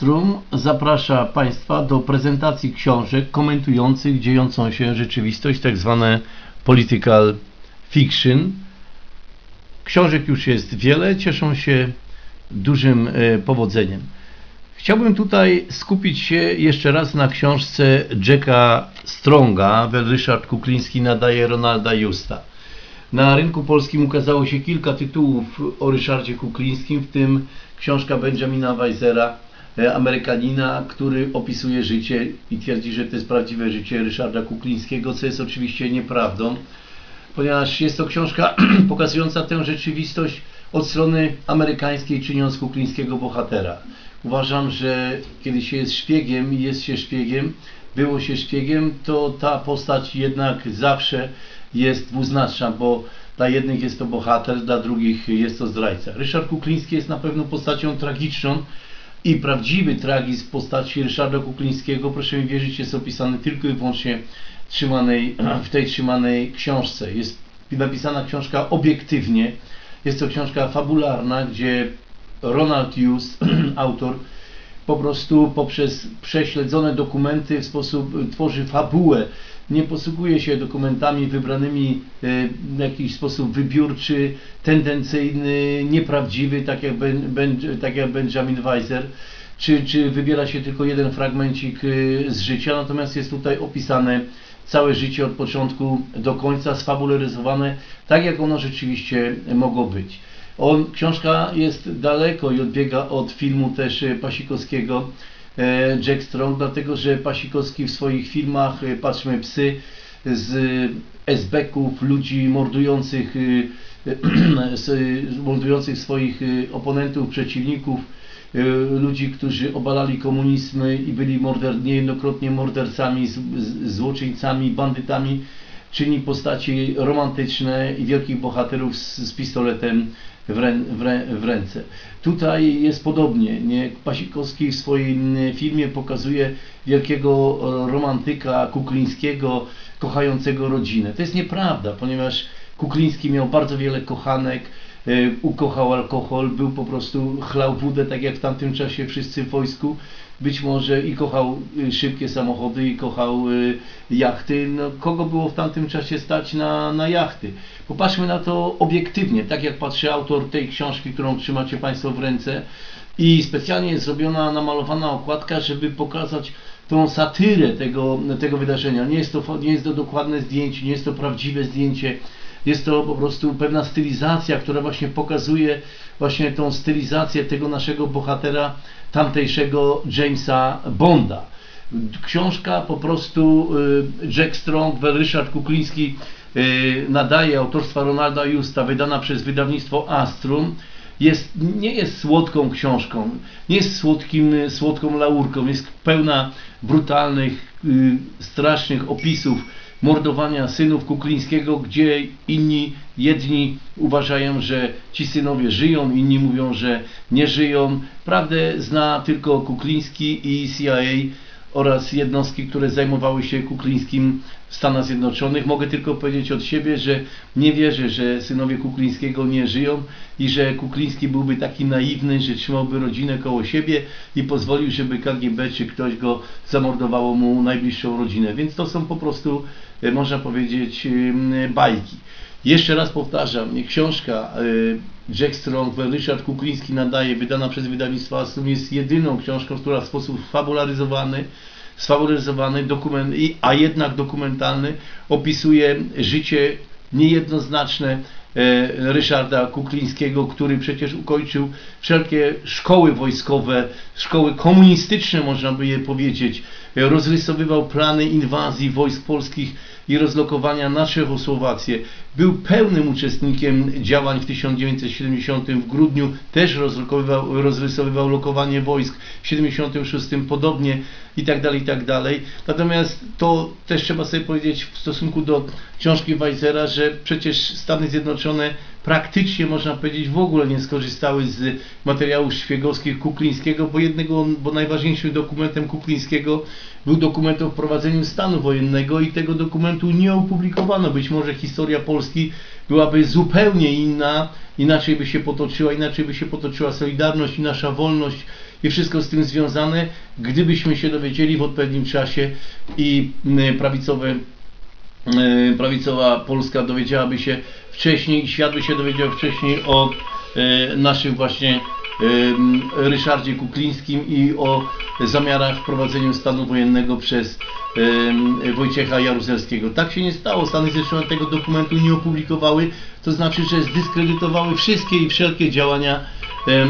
Strum zaprasza Państwa do prezentacji książek komentujących dziejącą się rzeczywistość, tak zwane political fiction. Książek już jest wiele, cieszą się dużym e, powodzeniem. Chciałbym tutaj skupić się jeszcze raz na książce Jacka Stronga, Ryszard Kukliński nadaje Ronalda Justa. Na rynku polskim ukazało się kilka tytułów o Ryszardzie Kuklińskim, w tym książka Benjamina Weisera, Amerykanina, który opisuje życie i twierdzi, że to jest prawdziwe życie Ryszarda Kuklińskiego, co jest oczywiście nieprawdą, ponieważ jest to książka pokazująca tę rzeczywistość od strony amerykańskiej, czyniąc Kuklińskiego bohatera. Uważam, że kiedy się jest szpiegiem i jest się szpiegiem, było się szpiegiem, to ta postać jednak zawsze jest dwuznaczna, bo dla jednych jest to bohater, dla drugich jest to zdrajca. Ryszard Kukliński jest na pewno postacią tragiczną i prawdziwy tragizm w postaci Ryszarda Kuklińskiego, proszę mi wierzyć, jest opisany tylko i wyłącznie trzymanej, w tej trzymanej książce. Jest napisana książka obiektywnie, jest to książka fabularna, gdzie Ronald Hughes, autor, po prostu poprzez prześledzone dokumenty w sposób tworzy fabułę. Nie posługuje się dokumentami wybranymi e, w jakiś sposób wybiórczy, tendencyjny, nieprawdziwy, tak jak, ben, ben, tak jak Benjamin Weiser, czy, czy wybiera się tylko jeden fragmencik e, z życia, natomiast jest tutaj opisane całe życie od początku do końca, sfabularyzowane tak, jak ono rzeczywiście mogło być. On, książka jest daleko i odbiega od filmu też e, Pasikowskiego Jack Strong, dlatego że Pasikowski w swoich filmach e, Patrzmy psy z esbeków, ludzi mordujących, mordujących swoich oponentów, przeciwników, ludzi, którzy obalali komunizm i byli morder, niejednokrotnie mordercami, złoczyńcami, bandytami, czyni postaci romantyczne i wielkich bohaterów z, z pistoletem w, rę, w, rę, w, ręce. Tutaj jest podobnie. Nie? Pasikowski w swoim filmie pokazuje wielkiego romantyka Kuklińskiego, kochającego rodzinę. To jest nieprawda, ponieważ Kukliński miał bardzo wiele kochanek, ukochał alkohol, był po prostu, chlał wódę, tak jak w tamtym czasie wszyscy w wojsku, być może i kochał y, szybkie samochody, i kochał y, jachty. No, kogo było w tamtym czasie stać na, na jachty? Popatrzmy na to obiektywnie, tak jak patrzy autor tej książki, którą trzymacie Państwo w ręce i specjalnie jest zrobiona, namalowana okładka, żeby pokazać tą satyrę tego, tego wydarzenia. Nie jest, to, nie jest to dokładne zdjęcie, nie jest to prawdziwe zdjęcie, jest to po prostu pewna stylizacja, która właśnie pokazuje właśnie tą stylizację tego naszego bohatera tamtejszego Jamesa Bonda. Książka po prostu y, Jack Strong, Ryszard Kukliński y, nadaje autorstwa Ronalda Justa, wydana przez wydawnictwo Astrum. Jest, nie jest słodką książką, nie jest słodkim, słodką laurką, jest pełna brutalnych, y, strasznych opisów mordowania synów Kuklińskiego, gdzie inni, jedni uważają, że ci synowie żyją, inni mówią, że nie żyją. Prawdę zna tylko Kukliński i CIA oraz jednostki, które zajmowały się Kuklińskim w Stanach Zjednoczonych. Mogę tylko powiedzieć od siebie, że nie wierzę, że synowie Kuklińskiego nie żyją i że Kukliński byłby taki naiwny, że trzymałby rodzinę koło siebie i pozwolił, żeby KGB czy ktoś go zamordowało mu najbliższą rodzinę. Więc to są po prostu, e, można powiedzieć, bajki. Jeszcze raz powtarzam, książka e, Jack Strong, Ryszard Kukliński nadaje, wydana przez wydawnictwo Astum, jest jedyną książką, która w sposób fabularyzowany, sfabularyzowany, dokument, a jednak dokumentalny opisuje życie niejednoznaczne e, Ryszarda Kuklińskiego, który przecież ukończył wszelkie szkoły wojskowe, szkoły komunistyczne, można by je powiedzieć. Rozrysowywał plany inwazji wojsk polskich i rozlokowania na Czechosłowację. Był pełnym uczestnikiem działań w 1970 w grudniu, też rozrysowywał lokowanie wojsk w 76 podobnie i tak dalej, i tak dalej. Natomiast to też trzeba sobie powiedzieć w stosunku do książki Weizera, że przecież Stany Zjednoczone praktycznie można powiedzieć w ogóle nie skorzystały z materiałów szpiegowskich Kuklińskiego, bo jednego, bo najważniejszym dokumentem Kuklińskiego był dokument o wprowadzeniu stanu wojennego i tego dokumentu nie opublikowano. Być może historia Polski byłaby zupełnie inna, inaczej by się potoczyła, inaczej by się potoczyła Solidarność i nasza wolność i wszystko z tym związane, gdybyśmy się dowiedzieli w odpowiednim czasie i prawicowe prawicowa Polska dowiedziałaby się wcześniej, by się dowiedział wcześniej o e, naszym właśnie e, Ryszardzie Kuklińskim i o zamiarach wprowadzenia stanu wojennego przez e, Wojciecha Jaruzelskiego. Tak się nie stało. Stany Zjednoczone tego dokumentu nie opublikowały, to znaczy, że zdyskredytowały wszystkie i wszelkie działania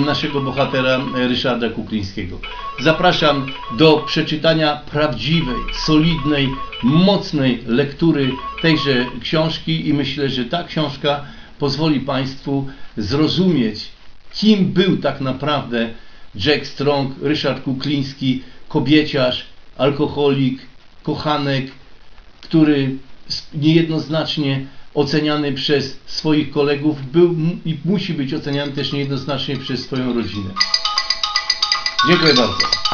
naszego bohatera Ryszarda Kuklińskiego. Zapraszam do przeczytania prawdziwej, solidnej, mocnej lektury tejże książki i myślę, że ta książka pozwoli Państwu zrozumieć, kim był tak naprawdę Jack Strong, Ryszard Kukliński, kobieciarz, alkoholik, kochanek, który niejednoznacznie oceniany przez swoich kolegów był i musi być oceniany też niejednoznacznie przez swoją rodzinę. Dziękuję bardzo.